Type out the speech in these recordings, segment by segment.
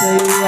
say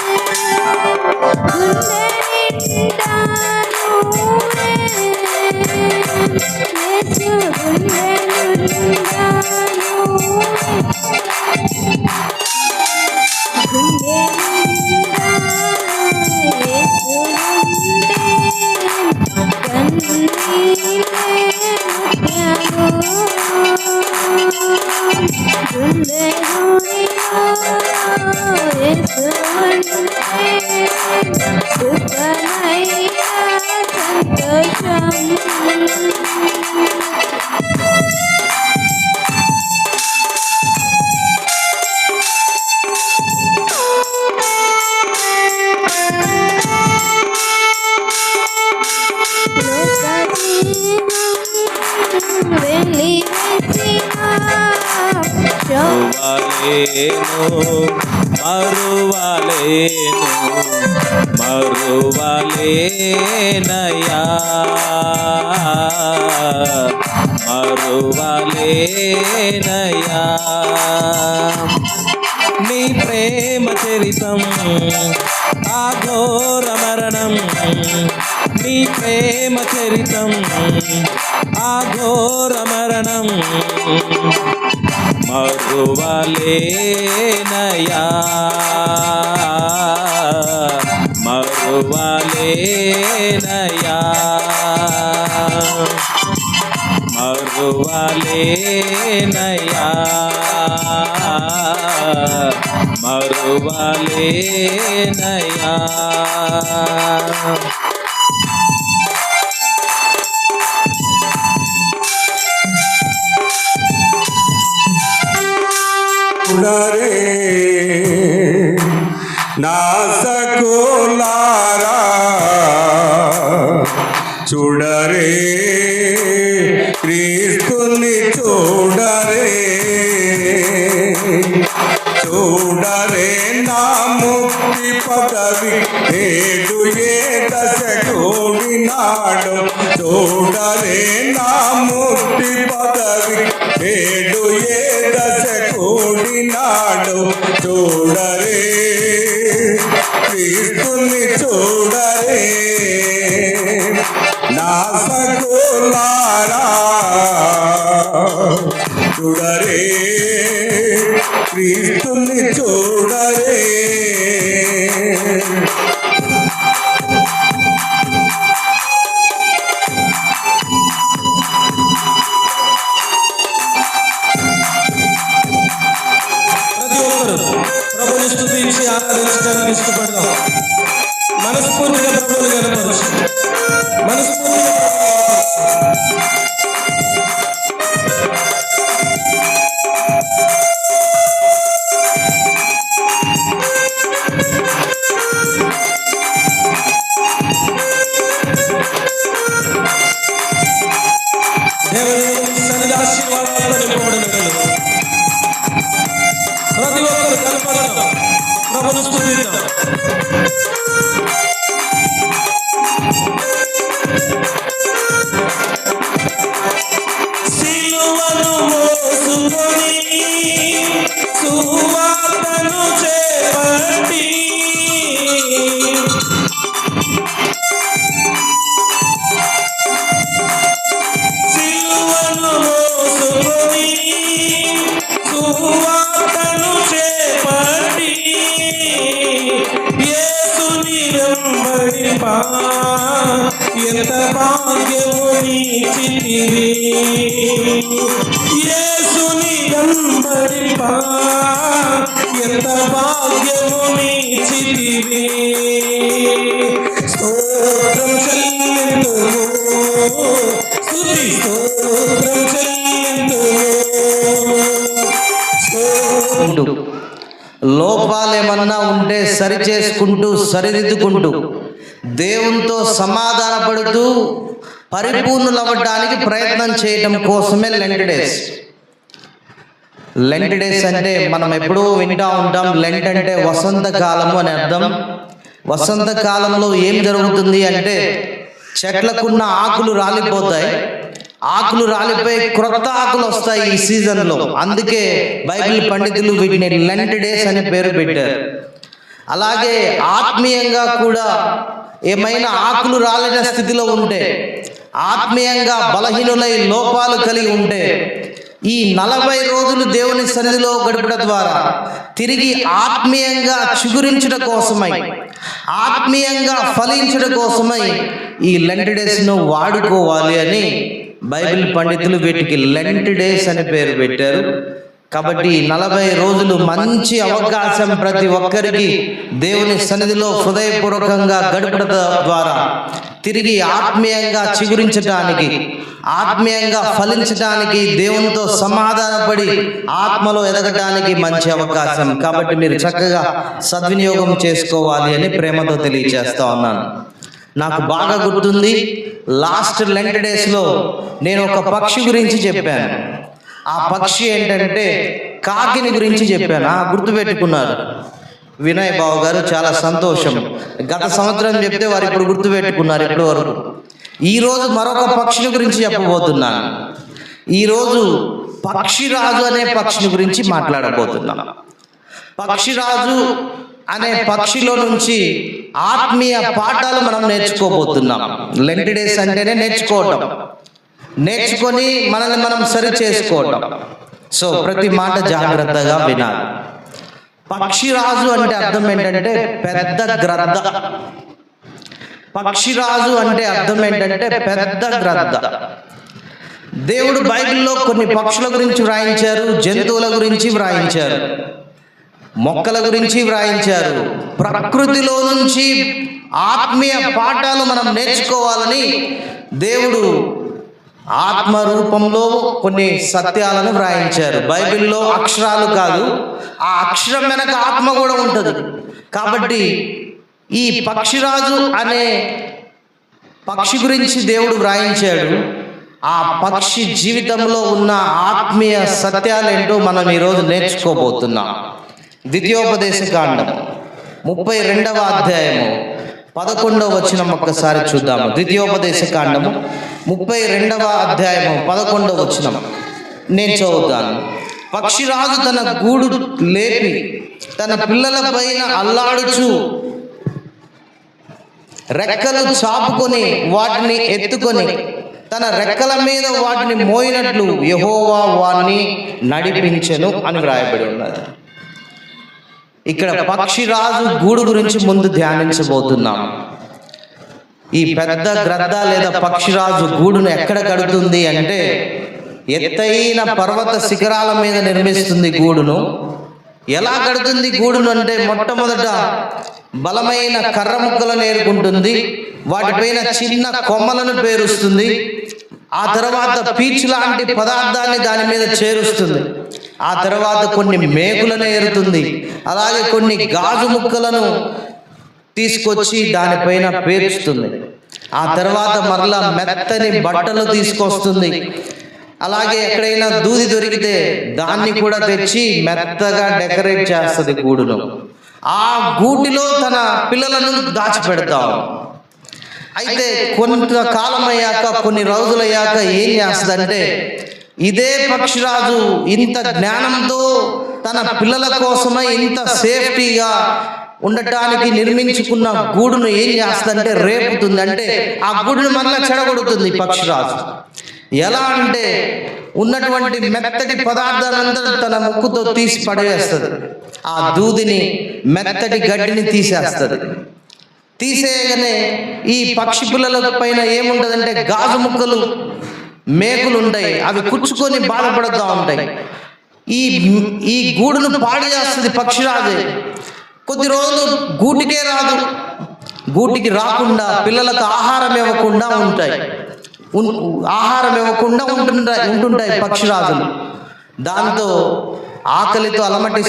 మరువలేను మరువలేను మరువలేనయా మరువలేనయా నీ ప్రేమ చరితం ఆ ఘోర మరణం నీ ప్రేమ చరితం ఆ ఘోర మరణం. మరువలేనయా మరువలేనయా మరువలేనయా మరువలేనయా చూడరే. నా సకులారా చూడరే. క్రీస్తుని చూడరే. చూడరే నా ముక్తి పదవి. ఏడు ఏ దశకోడి నాడు చూడరే నా ముక్తి పదవి. ఏడు ఏ నాడు చూడరే కీర్తుని చూడరే. నా సకులారా చూడరే క్రీస్తుని చూడ స్థుతించి ఆరాధించడానికి ఇష్టపడదాం. యేసుని వెంబడింపా ఎంత భాగ్యము నీచితివి స్తోత్రం చెల్లిందుము స్తుతి స్తోత్రం చెల్లిందుము స్తోత్రం లోపాలు ఏమన్నా ఉంటే సరి చేసుకుంటూ సరిదిద్దుకుంటూ దేవునితో సమాధానపడుతూ పరిపూర్ణులవ్వడానికి ప్రయత్నం చేయడం కోసమే లెంట్ డేస్ లెంట్ డేస్ అంటే మనం ఎప్పుడూ వింటా ఉంటాం లెంట్ అంటే వసంత కాలము అని అర్థం. వసంత కాలంలో ఏం జరుగుతుంది అంటే చెట్లకున్న ఆకులు రాలిపోతాయి. ఆకులు రాలిపోయి క్రొత్త ఆకులు వస్తాయి ఈ సీజన్లో. అందుకే బైబిల్ పండితులు వీటిని లెంట్ డేస్ అని పేరు పెట్టారు. అలాగే ఆత్మీయంగా కూడా ఏమైనా ఆకులు రాలిన స్థితిలో ఉంటే ఆత్మీయంగా బలహీనులై లోపాలు కలిగి ఉంటే ఈ నలభై రోజులు దేవుని సన్నిధిలో గడపడం ద్వారా తిరిగి ఆత్మీయంగా చిగురించడం కోసమై ఆత్మీయంగా ఫలించడం కోసమై ఈ లెంట్ డేస్ను వాడుకోవాలి అని బైబిల్ పండితులు వీటికి లెంట్ డేస్ అని పేరు పెట్టారు. కాబట్టి నలభై రోజులు మంచి అవకాశం ప్రతి ఒక్కరికి దేవుని సన్నిధిలో హృదయపూర్వకంగా గడపడం ద్వారా తిరిగి ఆత్మీయంగా చిగురించటానికి ఆత్మీయంగా ఫలించటానికి దేవునితో సమాధానపడి ఆత్మలో ఎదగటానికి మంచి అవకాశం. కాబట్టి మీరు చక్కగా సద్వినియోగం చేసుకోవాలి అని ప్రేమతో తెలియజేస్తా ఉన్నాను. నాకు బాగా గుర్తుంది లాస్ట్ లెంట్ డేస్లో నేను ఒక పక్షి గురించి చెప్పాను. ఆ పక్షి ఏంటంటే కాకిని గురించి చెప్పాను. ఆ గుర్తుపెట్టుకున్నారు. వినయ్ బాబు గారు చాలా సంతోషం. గత సంవత్సరం చెప్తే వారు ఇప్పుడు గుర్తుపెట్టుకున్నారు ఇప్పటి వరకు. ఈరోజు మరొక పక్షిని గురించి చెప్పబోతున్నాను. ఈరోజు పక్షిరాజు అనే పక్షిని గురించి మాట్లాడబోతున్నాం. పక్షిరాజు అనే పక్షిలో నుంచి ఆత్మీయ పాఠాలు మనం నేర్చుకోబోతున్నాం. లెంట్ డేస్ అంటేనే నేర్చుకోవటం. నేర్చుకొని మనల్ని మనం సరి చేసుకోవటం సో ప్రతి మాట జాగ్రత్తగా వినాలి. పక్షిరాజు అంటే అర్థం ఏంటంటే పెద్ద గ్రద్ద. పక్షిరాజు అంటే అర్థం ఏంటంటే పెద్ద గ్రద్ద. దేవుడు బైబిల్లో కొన్ని పక్షుల గురించి వ్రాయించారు జంతువుల గురించి వ్రాయించారు మొక్కల గురించి వ్రాయించారు. ప్రకృతిలో నుంచి ఆత్మీయ పాఠాలు మనం నేర్చుకోవాలని దేవుడు ఆత్మ రూపంలో కొన్ని సత్యాలను వ్రాయించారు. బైబిల్లో అక్షరాలు కాదు ఆ అక్షరం వెనక ఆత్మ కూడా ఉంటుంది. కాబట్టి ఈ పక్షిరాజు అనే పక్షి గురించి దేవుడు వ్రాయించాడు. ఆ పక్షి జీవితంలో ఉన్న ఆత్మీయ సత్యాలేంటో మనం ఈరోజు నేర్చుకోబోతున్నాం. ద్వితీయోపదేశ కాండం ముప్పై రెండవ అధ్యాయము పదకొండవ వచనం ఒక్కసారి చూద్దాము. ద్వితీయోపదేశ కాండము ముప్పై రెండవ అధ్యాయము పదకొండవ వచ్చిన నేను చదువుతాను. పక్షిరాజు తన గూడు లేపి తన పిల్లల పైన అల్లాడుచు రెక్కలు చాపుకొని వాటిని ఎత్తుకొని తన రెక్కల మీద వాటిని మోయినట్లు యహోవా వారిని నడిపించెను అని వ్రాయబడి ఉన్నది. ఇక్కడ పక్షిరాజు గూడు గురించి ముందు ధ్యానించబోతున్నాం. ఈ పెద్ద గ్రద్ద లేదా పక్షిరాజు గూడును ఎక్కడ కడుతుంది అంటే ఎత్తైన పర్వత శిఖరాల మీద నిర్మిస్తుంది గూడును. ఎలా కడుతుంది గూడును అంటే మొట్టమొదట బలమైన కర్ర ముక్కలను ఏరుకుంటుంది వాటిపైన చిన్న కొమ్మలను పేరుస్తుంది. ఆ తర్వాత పీచు లాంటి పదార్థాన్ని దాని మీద చేరుస్తుంది. ఆ తర్వాత కొన్ని మేకులను ఏరుతుంది. అలాగే కొన్ని గాజు ముక్కలను తీసుకొచ్చి దానిపైన పేర్చుతుంది. ఆ తర్వాత మరలా మెత్తని బట్టలు తీసుకొస్తుంది. అలాగే ఎక్కడైనా దూది దొరికితే దాన్ని కూడా తెచ్చి మెత్తగా డెకరేట్ చేస్తుంది గూడును. ఆ గూటిలో తన పిల్లలను దాచిపెడతాం అయితే కొంతకాలం అయ్యాక కొన్ని రోజులయ్యాక ఏం చేస్తుందంటే ఇదే పక్షిరాజు ఇంత జ్ఞానంతో తన పిల్లల కోసమై ఇంత సేఫ్టీగా ఉండటానికి నిర్మించుకున్న గూడును ఏం చేస్తుందంటే రేపుతుంది అంటే ఆ గూడును మళ్ళీ చెడగొడుతుంది పక్షిరాజు. ఎలా అంటే ఉన్నటువంటి మెత్తటి పదార్థాలంతా తన ముక్కుతో తీసి పడవేస్తుంది. ఆ దూదిని మెత్తటి గడ్డిని తీసేస్తుంది. తీసేయగానే ఈ పక్షి పిల్లల పైన ఏముంటదంటే గాజు ముక్కలు మేకులు ఉంటాయి. అవి కుచ్చుకొని బాధపడుతూ ఉంటాయి. ఈ ఈ గూడును పాడు చేస్తుంది పక్షిరాజు. కొద్ది రోజులు గూటికే రాదు. గూటికి రాకుండా పిల్లలకు ఆహారం ఇవ్వకుండా ఉంటాయి. ఆహారం ఇవ్వకుండా ఉంటుంటాయి ఉంటుంటాయి పక్షిరాజులు. దాంతో ఆకలితో అలమటి